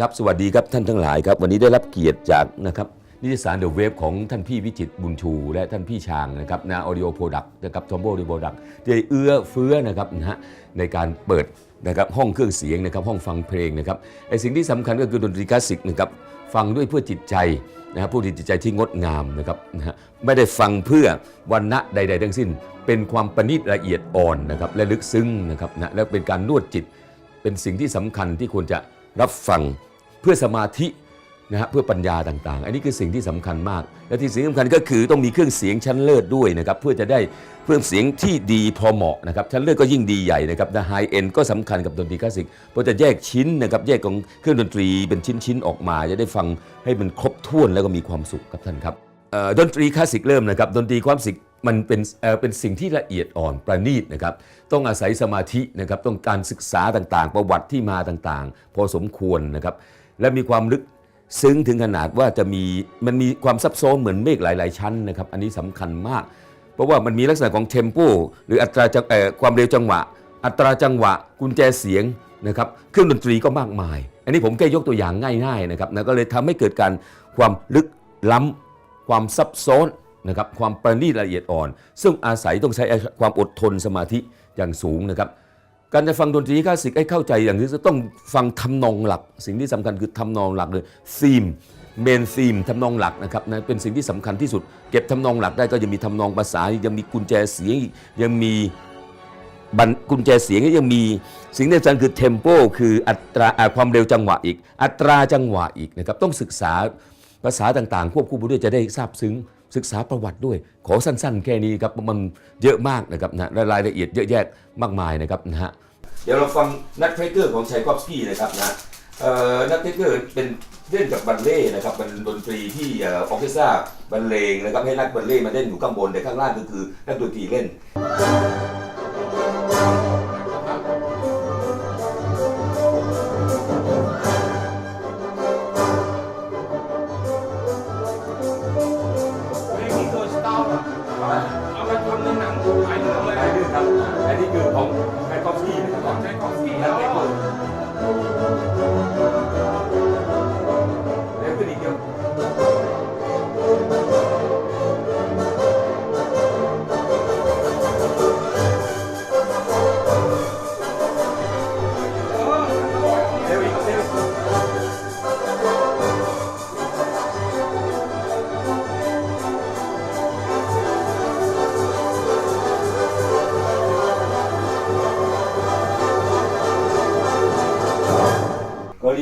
ครับสวัสดีครับท่านทั้งหลายครับ วันนี้ได้รับเกียรติจากนะครับนิตยสารเดอะเวฟของท่านพี่วิจิตบุญชู และท่านพี่ชางนะครับนาออดิโอโปรดักต์นะครับทอมโบดิโปรดักต์ได้เอื้อเฟื้อนะครับนะฮะในการเปิดนะครับห้องเครื่องเสียงนะครับห้องฟังเพลงนะครับไอสิ่งที่สำคัญก็คือดนตรีคลาสสิกนะครับฟังด้วยเพื่อจิตใจนะครับผู้ที่จิตใจที่งดงามนะครับนะฮะไม่ได้ฟังเพื่อวันณะใด ๆ ทั้งสิ้น เป็นความประณีตละเอียดอ่อนนะครับและลึกซึ้งนะครับนะและเป็นการนวดจิต เป็นสิ่งที่สำคัญที่ควรจะรับฟัง เพื่อสมาธินะฮะเพื่อปัญญาต่างๆ อันนี้คือสิ่งที่สำคัญมาก และที่สิ่งสำคัญก็คือต้องมีเครื่องเสียงชั้นเลิศด้วยนะครับเพื่อจะได้เครื่องเสียงที่ดีพอเหมาะนะครับชั้นเลิศก็ยิ่งดีใหญ่นะครับแต่ไฮเอ็นก็สำคัญกับดนตรีคลาสสิกเพราะจะแยกชิ้นนะครับแยกของเครื่องดนตรีเป็นชิ้นๆออกมา จะได้ฟังให้มันครบถ้วนแล้วก็มีความสุขครับท่านครับดนตรีคลาสสิกเริ่มนะครับดนตรีความสิกมันเป็นเอ่อเป็นสิ่งที่ละเอียดอ่อนประณีตนะครับต้องอาศัยสมาธินะครับต้องการศึกษาต่างๆ ประวัติที่มาต่างๆ พอสมควรนะครับ และมีความลึกซึ้งถึงขนาดว่าจะมีมันมีความซับซ้อนเหมือนเมฆหลาย ๆ ชั้นนะครับอันนี้สำคัญมาก เพราะว่ามันมีลักษณะของเทมโปหรืออัตราจังความเร็วจังหวะ อัตราจังหวะ กุญแจเสียงนะครับเครื่องดนตรีก็มากมาย อันนี้ผมแค่ยกตัวอย่างง่ายๆนะครับนะก็เลยทำให้เกิดการความลึกล้ำความซับซ้อนนะครับความประณีตละเอียดอ่อน ซึ่งอาศัยต้องใช้ความอดทนสมาธิอย่างสูงนะครับ การจะฟังดนตรีคลาสสิกให้เข้าใจอย่างนี้จะต้องฟังทำนองหลัก สิ่งที่สำคัญคือทำนองหลักเลยซีมเมนซีมทำนองหลักนะครับนะเป็นสิ่งที่สำคัญที่สุด เก็บทำนองหลักได้ก็ยังมีทำนองภาษายังมีกุญแจเสียงยังมีบันกุญแจเสียงยังมีสิ่งที่สำคัญคือเทมโปคืออัตราความเร็วจังหวะอีก อัตราจังหวะอีกนะครับต้องศึกษาภาษาต่างๆ ควบคู่ไปด้วยจะได้ทราบซึ้ง ศึกษาประวัติด้วย ขอสั้นๆ แค่นี้ครับมันเยอะมากนะครับนะรายละเอียดเยอะแยะมากมายนะครับนะฮะเดี๋ยวเราฟังนักเทรเกอร์ของชัยกอฟสกี้นะครับนะเอ่อนักเทรเกอร์เป็นเล่นกับบัลเล่ต์นะครับเป็นดนตรีที่ออเคสตราบรรเลงนะครับให้นักบัลเล่ต์มาเล่นอยู่ข้างบนแต่ข้างล่างก็คือนักดนตรีเล่น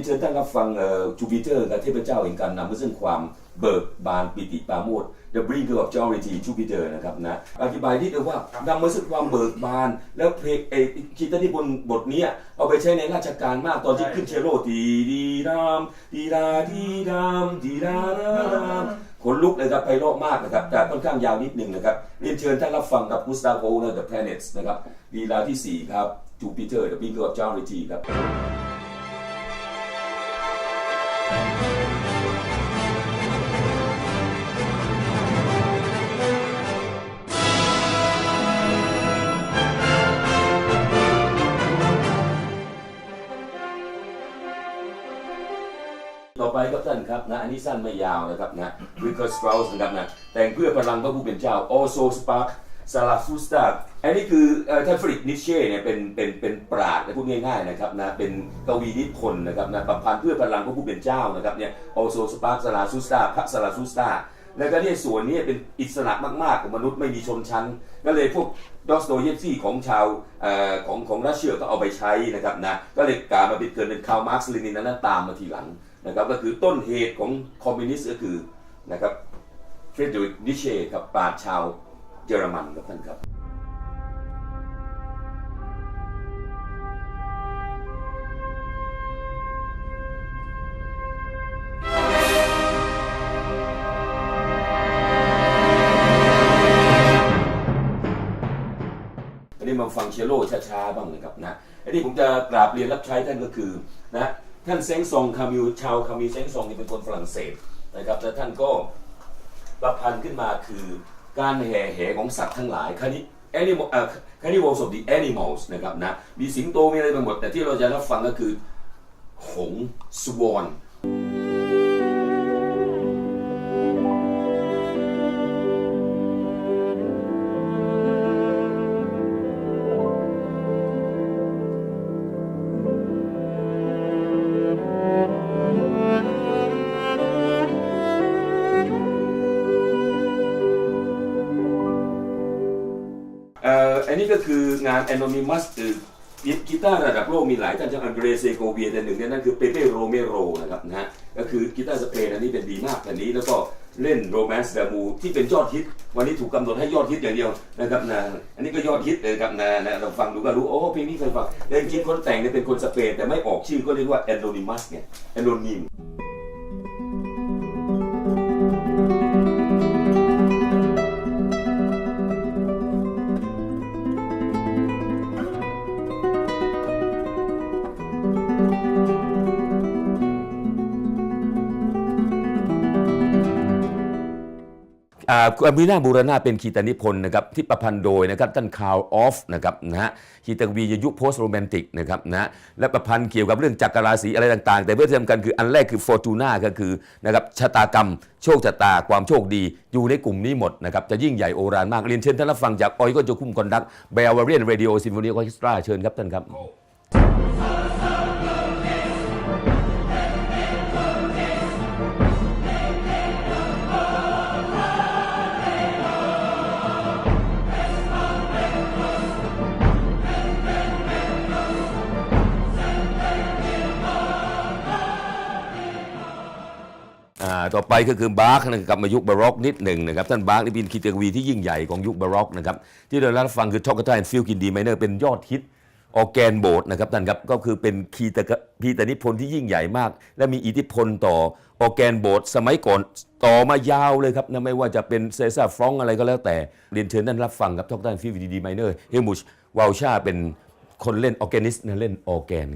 นเชิญท่านรับฟังจูปิเตอร์กับเทพเจ้าแห่งการนำมาซึ่งความเบิกบานปิติปราโมท The Bringer of Joy Jupiter นะครับนะอธิบายนิดนึงว่านำมาซึ่งความเบิกบาน แล้วเพลงเอคิดที่บนบทเนี้ยเอาไปใช้ในราชการมากตอนที่ขึ้นเชลโลดีดีรามดีดาดีดามดีดารามขนลุกเลยครับไพเราะมากนะครับ แต่ค่อนข้างยาวนิดนึงนะครับเรียนเชิญท่านรับฟังกับกุสตาโ o นะ The Planets นะครับลีลาที่ 4 ครับ Jupiter The Bringer of Joy ครับ ต่อไปก็ท่านครับนะอันนี้สั้นไม่ยาวนะครับนะวิคเกอร์สตร u สนะครับนะแต่งเพื่อพลังพระผู้เป็นเจ้า also spark ซาลาฟูสตาอันนี้คือเอ่อท่านฟริดนิเช่เนี่ยเป็นเป็นเป็นปราชญ์นะพูดง่ายๆนะครับนะเป็นกวีนิพนธ์นะครับนะประพันธ์เพื่อพลังพระผู้เป็นเจ้านะครับเนี่ย also spark ซาลาฟูสตาพระซาลาฟูสตาแล้วก็เนี่ยส่วนนี้เป็นอิสระมากๆของมนุษย์ไม่มีชนชั้น ก็เลยพวกดอสโตเยฟซี่ของชาวเอ่อของของรัสเซียก็เอาไปใช้นะครับนะก็เลยกลายมาเป็นเกิดเป็นคาร์มาร์กซ์เลนินนั้นตามมาทีหลัง นะครับก็คือต้นเหตุของคอมมิวนิสต์ก็คือนะครับเฟรดริกนิเช่ครับปราชญ์ชาวเยอรมันครับท่านครับอันนี้มาฟังเชลโลช้าๆบ้างนะครับนะอันนี้ผมจะกราบเรียนรับใช้ท่านก็คือนะ ท่านเซงซองคามิวชาวคามิวเซงซองนี่เป็นคนฝรั่งเศสนะครับและท่านก็ประพันธ์ขึ้นมาคือการแห่แห่ของสัตว์ทั้งหลายคณิแอนี้ animal เอ่อ carnivals of the animals นะครับนะมีสิงโตมีอะไรไปหมด แต่ที่เราจะรับฟังก็คือหงสวอน ก็คืองาน Anonymous คือกีตาร์ระดับโลกมีหลายท่านจากอันเดรเซโกเวียแต่หนึ่งในนั้นคือเปเป้โรเมโรนะครับนะฮะก็คือกีตาร์สเปนอันนี้เป็นดีมากอันนี้แล้วก็เล่นโรแมนส์ดามูที่เป็นยอดฮิต วันนี้ถูกกำหนดให้ยอดฮิตอย่างเดียวนะครับนะอันนี้ก็ยอดฮิตเลยครับนะนะเราฟังดูก็รู้โอ้เพลงนี้เคยฟังแต่จริงคนแต่งเนี่ยเป็นคนสเปนแต่ไม่ออกชื่อก็เรียกว่า Anonymous เนี่ย Anonym อ่าคุณ อมินาบูรณาเป็นคีตานิพนธ์นะครับที่ประพันธ์โดยนะครับท่านคาร์ออฟนะครับนะฮะคีตาวียุคโพสต์โรแมนติกนะครับนะฮะและประพันธ์เกี่ยวกับเรื่องจักรราศีอะไรต่างๆ แต่เพื่อที่สำคัญคืออันแรกคือฟอร์ตูนาก็คือนะครับชะตากรรม โชคชะตาความโชคดีอยู่ในกลุ่มนี้หมดนะครับจะยิ่งใหญ่โอรานมากเรียนเชิญท่านรับฟังจากออยก็จะคุ้มคอนดักเบลวาเรียนเรดิโอซิมโฟนีออเคสตราเชิญครับท่านครับ ต่อไปก็คือบาร์กนะครับมายุคบาร็อกนิดหนึ่งนะครับท่านบาร์กนี่เป็นคีตาวีที่ยิ่งใหญ่ของยุคบาร็อกนะครับที่เรารับฟังคือช็อกโกไทน์ฟิลกินดีไมเนอร์เป็นยอดฮิตออร์แกนโบสนะครับท่านครับก็คือเป็นคีตาคีตานิพนธ์ที่ยิ่งใหญ่มาก และมีอิทธิพลต่อออร์แกนโบสสมัยก่อนต่อมายาวเลยครับนะไม่ว่าจะเป็นเซซ่าฟรองอะไรก็แล้วแต่เรียนเชิญท่านรับฟังครับช็อกโกไทน์ฟิลกินดีไมเนอร์เฮลมุชวาลชาเป็นคนเล่นออร์แกนิสนะเล่นออร์แกน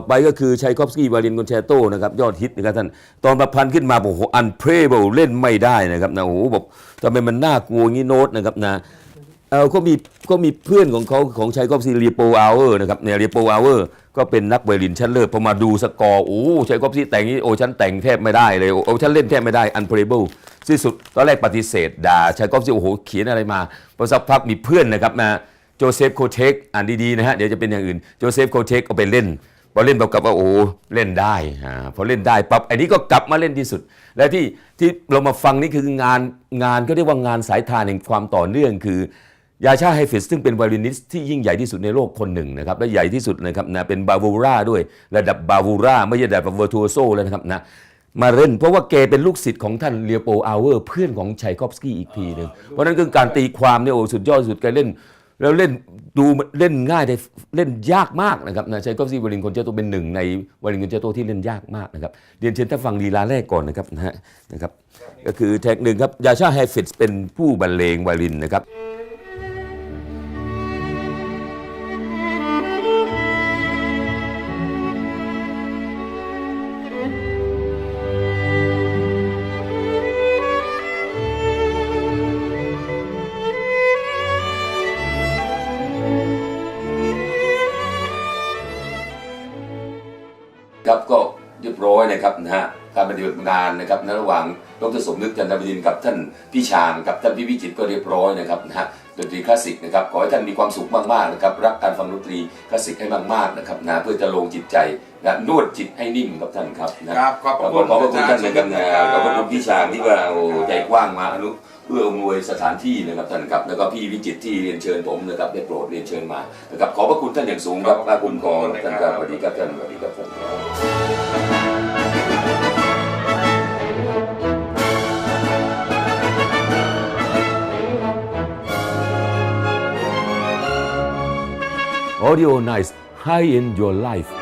อไปก็คือชัยคอฟสกี้วาลินคอนแชโตนะครับยอดฮิตนะครับท่านตอนประพันธ์ขึ้นมาบอกโอ้โหอันเพรเบิลเล่นไม่ได้นะครับนะโอ้โหบอกทำไมมันน่ากลัวงี้โน้ตนะครับนะเออก็มีก็มีเพื่อนของเขาของชัยคอฟสกี้เรียโปอเวอร์นะครับเนี่ยเรียโปอเวอร์ก็เป็นนักไวลินชั้นเลิศพอมาดูสกอร์โอ้ชัยคอฟสกี้แต่งนี้โอ้ฉันแต่งแทบไม่ได้เลยโอ้ฉันเล่นแทบไม่ได้อันเพรเบิลที่สุดตอนแรกปฏิเสธด่าชัยคอฟสกี้โอ้โหเขียนอะไรมาพอสักพักมีเพื่อนนะครับนะโจเซฟโคเทคอ่านดีๆนะฮะเดี๋ยวจะเป็นอย่างอื่นโจเซฟโคเทคก็ไปเล่น พอเล่นแบบกับว่าโอ้เล่นได้อ่าพอเล่นได้ปั๊บไอ้นี้ก็กลับมาเล่นที่สุด และที่ที่เรามาฟังนี่คืองานงานก็เรียกว่างานสายทานแห่งความต่อเนื่องคือยาชาไฮฟิสซึ่งเป็นไวโอลินิสที่ยิ่งใหญ่ที่สุดในโลกคนหนึ่งนะครับและใหญ่ที่สุดนะครับนะเป็นบาวูราด้วยระดับบาวูราไม่ใช่ระดับเวอร์ทูโซแล้วนะครับนะมาเล่นเพราะว่าแกเป็นลูกศิษย์ของท่านเลียโปอาเวอร์เพื่อนของชัยคอฟสกี้อีกทีหนึ่งเพราะนั้นคือการตีความเนี่ยโอ้สุดยอดสุดแกเล่น แล้วเล่นดูเล่นง่ายแต่เล่นยากมากนะครับนะใช้กอฟซีวารินคอนเจโตเป็นหนึ่งในวารินคอนเจโตที่เล่นยากมากนะครับเรียนเชิญท่านฟังลีลาแรกก่อนนะครับนะฮะนะครับก็คือแท็กหนึ่งครับยาชาไฮฟิตเป็นผู้บรรเลงไวอลินนะครับ ก็เรียบร้อยนะครับนะฮะการปฏิบัติงานนะครับในระหว่างดรสมนึกจันทบดินทร์กับท่านพี่ชางกับท่านพี่วิจิตรก็เรียบร้อยนะครับนะฮะดนตรีคลาสสิกนะครับขอให้ท่านมีความสุขมากๆนะครับรักการฟังดนตรีคลาสสิกให้มากๆนะครับนะเพื่อจะลงจิตใจนะนวดจิตให้นิ่มครับท่านครับนะครับขอบพระขคุณขอบพระคุณท่านนะครับนะอาจารย์ขอบพระคุณพี่ชางที่ว่าโอ้ใจกว้างมาอนุเพื่ออำนวยสถานที่นะครับท่านครับแล้วก็พี่วิจิตรที่เรียนเชิญผมนะครับได้โปรดเรียนเชิญมานะครับขอบพระคุณท่านอย่างสูงครับพระคุณขอท่านครับสวัสดีครับท่านสวัสดีครับท่าน Audio Nice High in Your Life